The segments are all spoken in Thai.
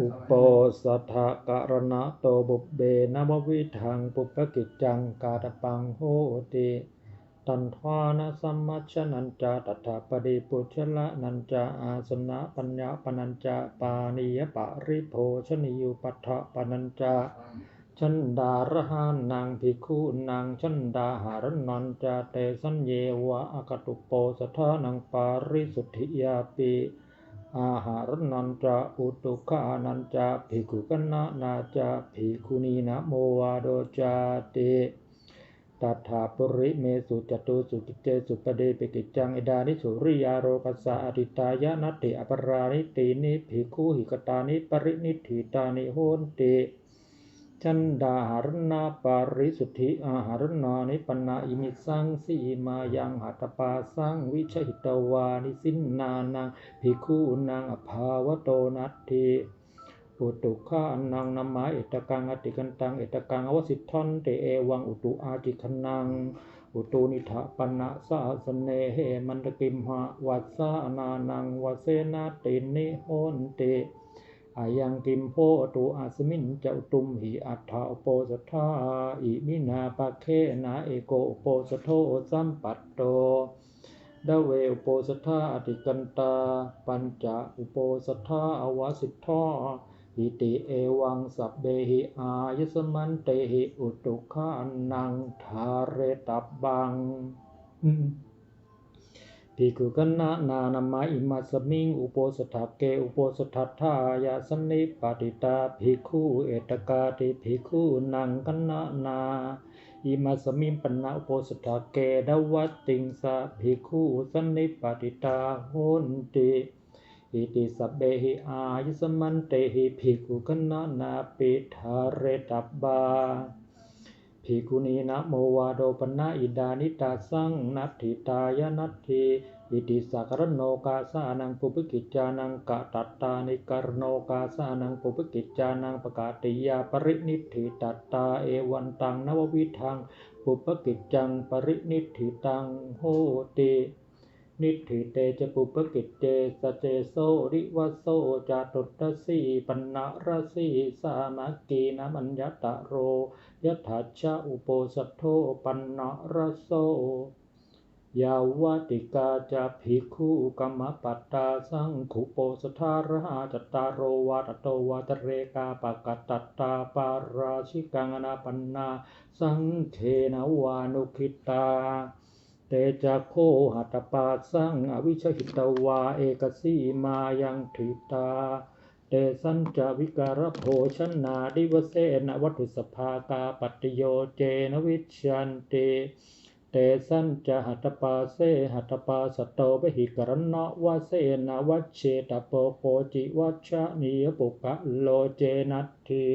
อุปโปสัทธะกะรณะโตบุเบนววิทังปุปปกิจจังกาตปังโหติตันทานะสัมมัชนันจาตถาปฏิปุชละนันจาอาสนะปัญญาปนัญจาปานิยปริโภชนิยุปัฏฐปนัญจาชันดารหานังภิกขุนังชันดาหารนันจาเตสัญเยวะอากตุโปสทานังปาริสุทธิยาปิ อาหารนันจาอุตุขานันจาภิกขุกนะนาจาภิกขุนีนะโมวาโดจาติตัถาปุริเมสุจตุสุกิเจสุปเดปิกิจังเอดานิสุริยาโรกัสสะอริตายะนัตติอปรานิตินิภิกขุหิกตานิปรินิธิตานิโหนติ ชันดาหารนาปาริสุทธิอาหารนานิปนาอิมิสังสีมายังหัตปาสังวิชหิตวานิสินนานังภิกขุนังอภาวโตนัตถิอุตุขานังนามาเอตกังอติกันตังเอตกังอวสิทธันเตเอวังอุตุอาจิคนังอุตุนิทะปนะสาสเนเหมันตกิมหะวัสสานานังวเสนาตินิโหนติ อายังกิมโพตุอาสมินเจ้าตุมหิอัฏฐาโปสทาอิมินาปะเคนาเอโกอุโปสโทสัมปัตโตดเวอุโปสทาอติกันตา ปัญจอุโปสทาอวสิทธาอิติเอวังสัพเบหิอายสมันเตหิอุตุขานังทาเรตับบัง ภิกขุกนนะนานามาอิมัสมิงอุโปสถาเกอุโปสถัทธายาสนิปติตาภิกขุเอตกาติภิกขุนังกนนะนาอิมัสมิงปนะอุโปสถาเกดวัตติงสะภิกขุสนิปติตาโหนติอิติสัพเบหิอายุสมันเตหิภิกขุกนะนาปิทาเรตับบา ภิกุนีนะโมวาโดปนะอิดานิตาสังนัตถิตายนัตถิอิติสักรโนกาสานังปุพกิจจานังกะตัตตานิกรโนกาสานังปุพกิจจานังปกาติยาปรินิทธิตัตตาเอวันตังนววิทังปุพกิจจังปรินิทธิตังโหติ นิทธิเตจะปุปกิจเจสเจโสริวโสจาตุตสีปันนะรสีสามัคกีนะมัญญตะโรยถาชะอุโปสัทโธปันนะรโสยาวติกาจะภิกขุกัมมปัตตาสังขุโปสทาราจตารโรวาตโตวาตเรกาปกัตตาปาราชิกังนาปันนา สังเทนวานุคิตา เตจะโคหัตปาสังอวิชหิตวาเอกสีมายังทิตา เตสัญจวิการโภชนาดิวเสนวัตถุสภากาปัตติโยเจนวิชันเตเตสัญจหัตปาเสหัตปาสตโตปหิกรณะวะเสนาวัชเชตโปโคจิวัชนิยปุกะโลเจนัตถิ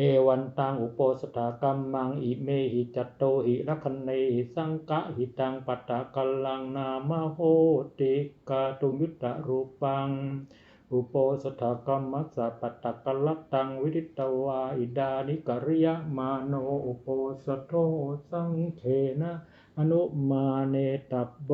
เอวันตังอุปสถากัมมังอิเมหิจัตโตหิรัคเนหิสังกะหิตังปัตตะกัลลังนามโหติกาตุยุตตะรูปัง อุปสถกรรมัสสะปัตตะกลัตตังวิริตวาอิดานิกริยมาโนอุปสโทสังเทนะอนุมาเนตับโบ